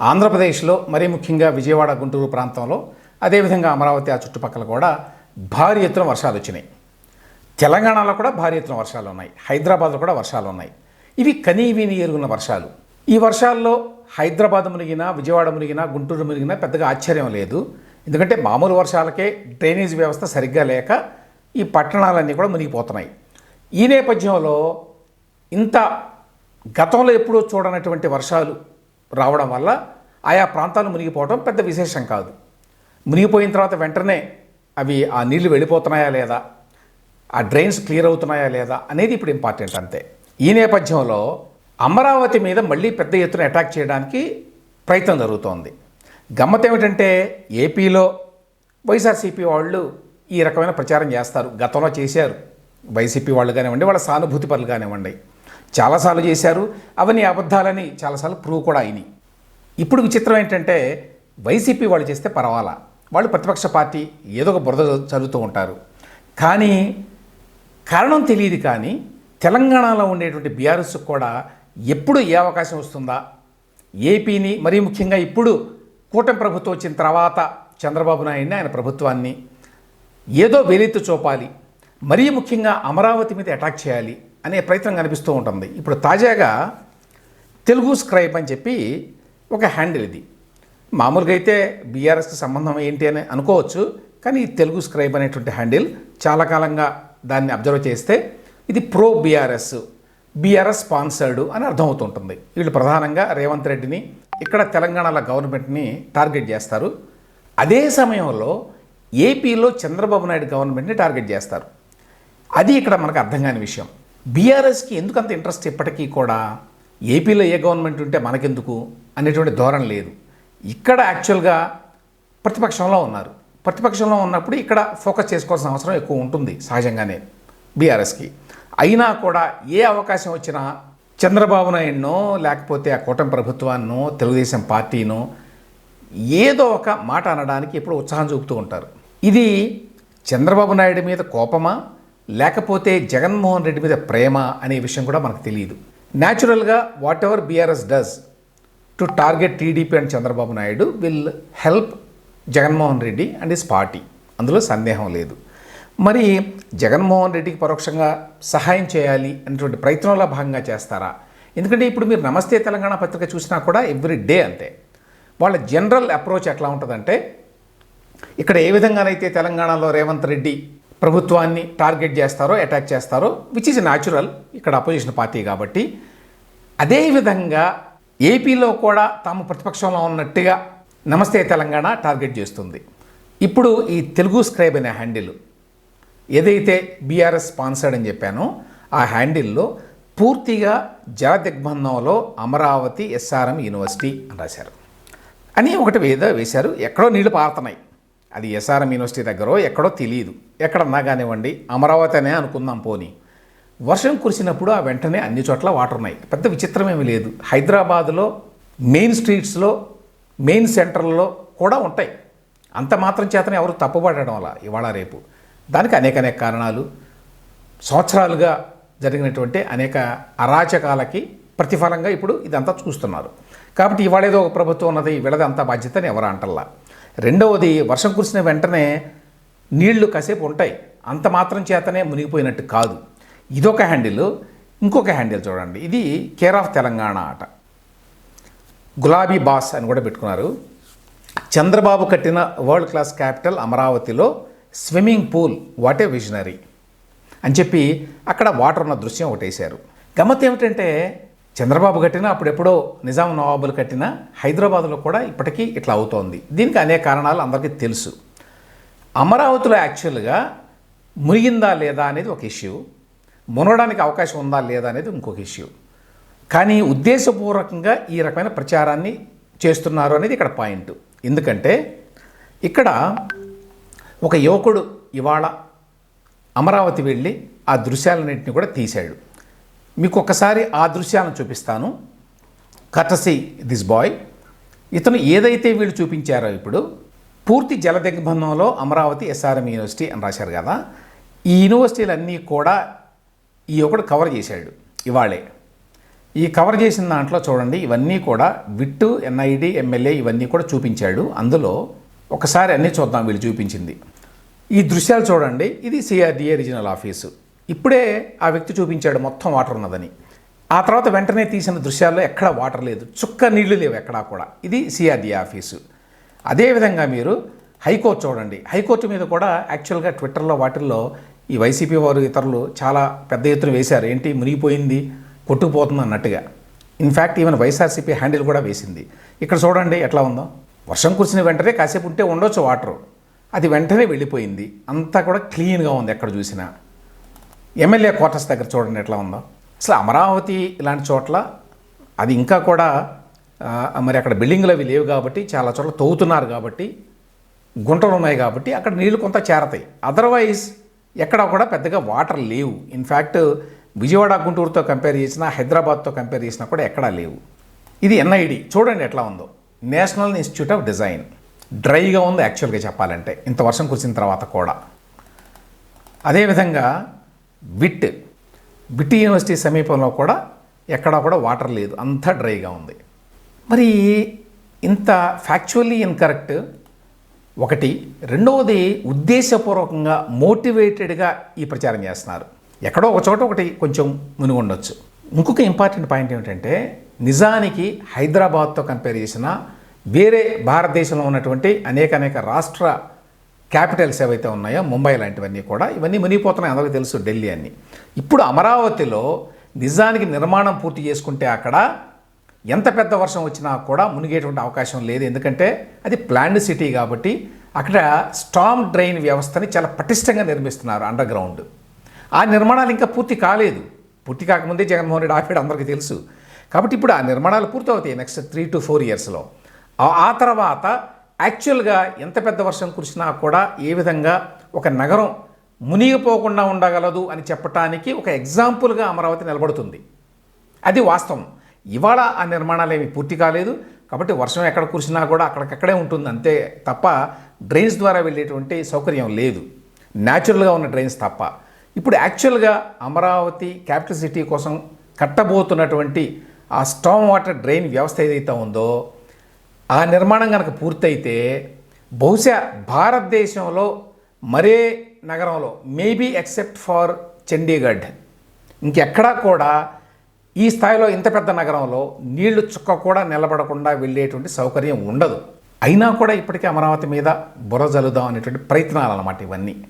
ఆంధ్రప్రదేశ్లో మరీ ముఖ్యంగా విజయవాడ గుంటూరు ప్రాంతంలో అదేవిధంగా అమరావతి ఆ చుట్టుపక్కల కూడా భారీ ఎత్తున వర్షాలు వచ్చినాయి. తెలంగాణలో కూడా భారీ ఎత్తున వర్షాలు ఉన్నాయి. హైదరాబాద్లో కూడా వర్షాలు ఉన్నాయి. ఇవి కనీవిని ఎరుగున్న వర్షాలు. ఈ వర్షాల్లో హైదరాబాద్ మునిగినా విజయవాడ మునిగినా గుంటూరు మునిగినా పెద్దగా ఆశ్చర్యం లేదు. ఎందుకంటే మామూలు వర్షాలకే డ్రైనేజ్ వ్యవస్థ సరిగ్గా లేక ఈ పట్టణాలన్నీ కూడా మునిగిపోతున్నాయి. ఈ నేపథ్యంలో ఇంత గతంలో ఎప్పుడూ చూడనటువంటి వర్షాలు రావడం వల్ల ఆయా ప్రాంతాలు మునిగిపోవడం పెద్ద విశేషం కాదు. మునిగిపోయిన తర్వాత వెంటనే అవి ఆ నీళ్ళు వెళ్ళిపోతున్నాయా లేదా? ఆ డ్రైన్స్ క్లియర్ అవుతున్నాయా లేదా అనేది ఇప్పుడు ఇంపార్టెంట్ అంతే. ఈ నేపథ్యంలో అమరావతి మీద మళ్ళీ పెద్ద ఎత్తున అటాక్ చేయడానికి ప్రయత్నం జరుగుతోంది. గమ్మత్ ఏమిటంటే ఏపీలో వైఎస్ఆర్సీపీ వాళ్ళు ఈ రకమైన ప్రచారం చేస్తారు. గతంలో చేశారు. వైసీపీ వాళ్ళు కానివ్వండి వాళ్ళ సానుభూతి పనులు కానివ్వండి. చాలాసార్లు చేశారు. అవన్నీ అబద్ధాలని చాలాసార్లు ప్రూవ్ కూడా అయినాయి. ఇప్పుడు విచిత్రం ఏంటంటే వైసీపీ వాళ్ళు చేస్తే పర్వాలా? వాళ్ళు ప్రతిపక్ష పార్టీ ఏదో ఒక బురద చదువుతూ ఉంటారు. కానీ కారణం తెలియదు కానీ తెలంగాణలో ఉండేటువంటి బీఆర్ఎస్ కూడా ఎప్పుడు ఏ అవకాశం వస్తుందా? ఏపీని మరీ ముఖ్యంగా ఇప్పుడు కూటమి ప్రభుత్వం వచ్చిన తర్వాత చంద్రబాబు నాయుడిని ఆయన ప్రభుత్వాన్ని ఏదో వెలిత్తు చూపాలి. మరీ ముఖ్యంగా అమరావతి మీద అటాక్ చేయాలి. అనే ప్రయత్నం కనిపిస్తూ ఉంటుంది. ఇప్పుడు తాజాగా తెలుగు స్క్రైబ్ అని చెప్పి ఒక హ్యాండిల్ ఇది. మామూలుగా అయితే బీఆర్ఎస్కి సంబంధం ఏంటి అని అనుకోవచ్చు కానీ ఈ తెలుగు స్క్రైబ్ అనేటువంటి హ్యాండిల్ చాలా కాలంగా దాన్ని అబ్జర్వ్ చేస్తే ఇది ప్రో బీఆర్ఎస్ బీఆర్ఎస్ స్పాన్సర్డ్ అని అర్థమవుతుంటుంది. వీళ్ళు ప్రధానంగా రేవంత్ రెడ్డిని ఇక్కడ తెలంగాణలో గవర్నమెంట్ని టార్గెట్ చేస్తారు. అదే సమయంలో ఏపీలో చంద్రబాబు నాయుడు గవర్నమెంట్ని టార్గెట్ చేస్తారు. అది ఇక్కడ మనకు అర్థం కాని విషయం. బీఆర్ఎస్కి ఎందుకు అంత ఇంట్రెస్ట్ ఇప్పటికీ కూడా ఏపీలో ఏ గవర్నమెంట్ ఉంటే మనకెందుకు అనేటువంటి ధోరణి లేదు. ఇక్కడ యాక్చువల్గా ప్రతిపక్షంలో ఉన్నారు. ప్రతిపక్షంలో ఉన్నప్పుడు ఇక్కడ ఫోకస్ చేసుకోవాల్సిన అవసరం ఎక్కువ ఉంటుంది సహజంగానే బీఆర్ఎస్కి. అయినా కూడా ఏ అవకాశం వచ్చినా చంద్రబాబు నాయుడునో లేకపోతే ఆ కూటమి ప్రభుత్వాన్నో తెలుగుదేశం పార్టీనో ఏదో ఒక మాట అనడానికి ఎప్పుడు ఉత్సాహం చూపుతూ ఉంటారు. ఇది చంద్రబాబు నాయుడు మీద కోపమా? లేకపోతే జగన్మోహన్ రెడ్డి మీద ప్రేమ అనే విషయం కూడా మనకు తెలియదు. న్యాచురల్గా whatever BRS does to target TDP and Chandrababu Naidu will help Jaganmohan Reddy and his party అందులో సందేహం లేదు. మరి జగన్మోహన్ రెడ్డికి పరోక్షంగా సహాయం చేయాలి అనేటువంటి ప్రయత్నంలో భాగంగా చేస్తారా? ఎందుకంటే ఇప్పుడు మీరు నమస్తే తెలంగాణ పత్రిక చూసినా కూడా ఎవ్రీ డే అంతే. వాళ్ళ జనరల్ అప్రోచ్ ఎట్లా ఉంటుందంటే ఇక్కడ ఏ విధంగానైతే తెలంగాణలో రేవంత్ రెడ్డి ప్రభుత్వాన్ని టార్గెట్ చేస్తారో అటాక్ చేస్తారో విచ్ ఈజ్ న్యాచురల్ ఇక్కడ అపోజిషన్ పార్టీ కాబట్టి. అదేవిధంగా ఏపీలో కూడా తాము ప్రతిపక్షంలో ఉన్నట్టుగా నమస్తే తెలంగాణ టార్గెట్ చేస్తుంది. ఇప్పుడు ఈ తెలుగు స్క్రైబ్ అనే హ్యాండిల్ ఏదైతే బీఆర్ఎస్ స్పాన్సర్డ్ అని చెప్పానో ఆ హ్యాండిల్లో పూర్తిగా జల దిగ్బంధంలో అమరావతి ఎస్ఆర్ఎం యూనివర్సిటీ అని రాశారు. అని ఒకటి వేద వేశారు. ఎక్కడో నీళ్ళు పారుతున్నాయి. అది ఎస్ఆర్ఎం యూనివర్సిటీ దగ్గర ఎక్కడో తెలియదు ఎక్కడన్నా కానివ్వండి అమరావతి అనే అనుకుందాం పోని. వర్షం కురిసినప్పుడు ఆ వెంటనే అన్ని చోట్ల వాటర్ ఉన్నాయి పెద్ద విచిత్రమేమి లేదు. హైదరాబాద్లో మెయిన్ స్ట్రీట్స్లో మెయిన్ సెంటర్లలో కూడా ఉంటాయి. అంత మాత్రం చేతనే ఎవరు తప్పుపడడం అలా ఇవాళ రేపు. దానికి అనేక అనేక కారణాలు. సంవత్సరాలుగా జరిగినటువంటి అనేక అరాచకాలకి ప్రతిఫలంగా ఇప్పుడు ఇదంతా చూస్తున్నారు. కాబట్టి ఇవాళ ఏదో ఒక ప్రభుత్వం ఉన్నది వీళ్ళది అంతా బాధ్యతని ఎవరు అంటల్లా? రెండవది వర్షం కురిసిన వెంటనే నీళ్ళు కాసేపు ఉంటాయి. అంత మాత్రం చేతనే మునిగిపోయినట్టు కాదు. ఇదొక హ్యాండిల్. ఇంకొక హ్యాండిల్ చూడండి. ఇది కేర్ ఆఫ్ తెలంగాణ ఆట. గులాబీ బాస్ అని కూడా పెట్టుకున్నారు. చంద్రబాబు కట్టిన వరల్డ్ క్లాస్ క్యాపిటల్ అమరావతిలో swimming pool. What a visionary. అని చెప్పి అక్కడ వాటర్ ఉన్న దృశ్యం ఒకటేశారు గమ్మత్ ఏమిటంటే చంద్రబాబు కట్టిన అప్పుడెప్పుడో నిజాం నవాబులు కట్టిన హైదరాబాద్లో కూడా ఇప్పటికీ ఇట్లా అవుతోంది. దీనికి అనేక కారణాలు అందరికీ తెలుసు. అమరావతిలో యాక్చువల్గా మునిగిందా లేదా అనేది ఒక ఇష్యూ. మునగడానికి అవకాశం ఉందా లేదా అనేది ఇంకొక ఇష్యూ. కానీ ఉద్దేశపూర్వకంగా ఈ రకమైన ప్రచారాన్ని చేస్తున్నారు అనేది ఇక్కడ పాయింట్. ఎందుకంటే ఇక్కడ ఒక యువకుడు ఇవాళ అమరావతి వెళ్ళి ఆ దృశ్యాలన్నింటినీ కూడా తీశాడు. మీకు ఒకసారి ఆ దృశ్యాలను చూపిస్తాను. Courtesy this boy. ఇతను ఏదైతే వీళ్ళు చూపించారో ఇప్పుడు పూర్తి జల దిగ్బంధంలో అమరావతి ఎస్ఆర్ఎం యూనివర్సిటీ అని రాశారు కదా ఈ యూనివర్సిటీలన్నీ కూడా ఈ ఒకడు కవర్ చేశాడు ఇవాళే. ఈ కవర్ చేసిన దాంట్లో చూడండి ఇవన్నీ కూడా విట్టు ఎన్ఐడి ఎమ్మెల్యే ఇవన్నీ కూడా చూపించాడు. అందులో ఒకసారి అన్నీ చూద్దాం వీళ్ళు చూపించింది. ఈ దృశ్యాలు చూడండి ఇది సిఆర్డిఏ రీజనల్ ఆఫీసు. ఇప్పుడే ఆ వ్యక్తి చూపించాడు మొత్తం వాటర్ ఉన్నదని. ఆ తర్వాత వెంటనే తీసిన దృశ్యాల్లో ఎక్కడ వాటర్ లేదు. చుక్క నీళ్ళు లేవు ఎక్కడా కూడా. ఇది సిఆర్డిఏ ఆఫీసు. అదేవిధంగా మీరు హైకోర్టు చూడండి. హైకోర్టు మీద కూడా యాక్చువల్గా ట్విట్టర్లో వాటిల్లో ఈ వైసీపీ వారు ఇతరులు చాలా పెద్ద ఎత్తున వేశారు. ఏంటి? మునిగిపోయింది కొట్టుకుపోతుంది అన్నట్టుగా. ఇన్ఫ్యాక్ట్ ఈవెన్ వైఎస్ఆర్సీపీ హ్యాండిల్ కూడా వేసింది. ఇక్కడ చూడండి ఎట్లా ఉందో. వర్షం కురిసిన వెంటనే కాసేపు ఉంటే ఉండొచ్చు వాటరు. అది వెంటనే వెళ్ళిపోయింది. అంతా కూడా క్లీన్గా ఉంది ఎక్కడ చూసినా. ఎమ్మెల్యే క్వార్టర్స్ దగ్గర చూడండి ఎట్లా ఉందో. అసలు అమరావతి ఇలాంటి చోట్ల అది ఇంకా కూడా మరి అక్కడ బిల్డింగ్లు అవి లేవు కాబట్టి చాలా చోట్ల తవ్వుతున్నారు కాబట్టి గుంటలు ఉన్నాయి కాబట్టి అక్కడ నీళ్ళు కొంత చేరతాయి. అదర్వైజ్ ఎక్కడ కూడా పెద్దగా వాటర్ లేవు. ఇన్ఫ్యాక్ట్ విజయవాడ గుంటూరుతో కంపేర్ చేసినా హైదరాబాద్తో కంపేర్ చేసినా కూడా ఎక్కడా లేవు. ఇది ఎన్ఐడి చూడండి ఎట్లా ఉందో. నేషనల్ ఇన్స్టిట్యూట్ ఆఫ్ డిజైన్ డ్రైగా ఉంది యాక్చువల్గా చెప్పాలంటే. ఇంత వర్షం కురిసిన తర్వాత కూడా. అదేవిధంగా విట్ బిట్ యూనివర్సిటీ సమీపంలో కూడా ఎక్కడా కూడా వాటర్ లేదు అంతా డ్రైగా ఉంది. మరి ఇంత ఫ్యాక్చువల్లీ ఇన్కరెక్ట్ ఒకటి. రెండవది ఉద్దేశపూర్వకంగా మోటివేటెడ్గా ఈ ప్రచారం చేస్తున్నారు. ఎక్కడో ఒక చోట ఒకటి కొంచెం మునిగి ఇంకొక ఇంపార్టెంట్ పాయింట్ ఏమిటంటే నిజానికి హైదరాబాద్తో కంపేర్ చేసిన వేరే భారతదేశంలో ఉన్నటువంటి అనేక అనేక రాష్ట్ర క్యాపిటల్స్ ఏవైతే ఉన్నాయో ముంబై లాంటివన్నీ కూడా ఇవన్నీ మునిగిపోతున్నాయి. అందరికీ తెలుసు ఢిల్లీ అన్ని. ఇప్పుడు అమరావతిలో నిజానికి నిర్మాణం పూర్తి చేసుకుంటే అక్కడ ఎంత పెద్ద వర్షం వచ్చినా కూడా మునిగేటువంటి అవకాశం లేదు. ఎందుకంటే అది ప్లాండ్ సిటీ కాబట్టి అక్కడ స్టామ్ డ్రైన్ వ్యవస్థని చాలా పటిష్టంగా నిర్మిస్తున్నారు అండర్ గ్రౌండ్ ఆ నిర్మాణాలు ఇంకా పూర్తి కాలేదు. పూర్తి కాకముందే జగన్మోహన్ రెడ్డి ఆపేడు అందరికీ తెలుసు. కాబట్టి ఇప్పుడు ఆ నిర్మాణాలు పూర్తవుతాయి నెక్స్ట్ త్రీ టు ఫోర్ ఇయర్స్లో. ఆ తర్వాత యాక్చువల్గా ఎంత పెద్ద వర్షం కురిసినా కూడా ఏ విధంగా ఒక నగరం మునిగిపోకుండా ఉండగలదు అని చెప్పటానికి ఒక ఎగ్జాంపుల్గా అమరావతి నిలబడుతుంది. అది వాస్తవం. ఇవాళ ఆ నిర్మాణాలు ఏమి పూర్తి కాలేదు. కాబట్టి వర్షం ఎక్కడ కురిసినా కూడా అక్కడికక్కడే ఉంటుంది. అంతే తప్ప డ్రైన్స్ ద్వారా వెళ్ళేటువంటి సౌకర్యం లేదు. న్యాచురల్గా ఉన్న డ్రైన్స్ తప్ప. ఇప్పుడు యాక్చువల్గా అమరావతి క్యాపిటల్ సిటీ కోసం కట్టబోతున్నటువంటి ఆ స్టామ్ వాటర్ డ్రైన్ వ్యవస్థ ఏదైతే ఉందో ఆ నిర్మాణం కనుక పూర్తయితే బహుశా భారతదేశంలో మరే నగరంలో మేబీ ఎక్సెప్ట్ ఫర్ చండీగఢ్ ఇంకెక్కడా కూడా ఈ స్థాయిలో ఇంత పెద్ద నగరంలో నీళ్ళు చుక్క కూడా నిలబడకుండా వెళ్ళేటువంటి సౌకర్యం ఉండదు. అయినా కూడా ఇప్పటికీ అమరావతి మీద బుర్ర అనేటువంటి ప్రయత్నాలు అన్నమాట ఇవన్నీ.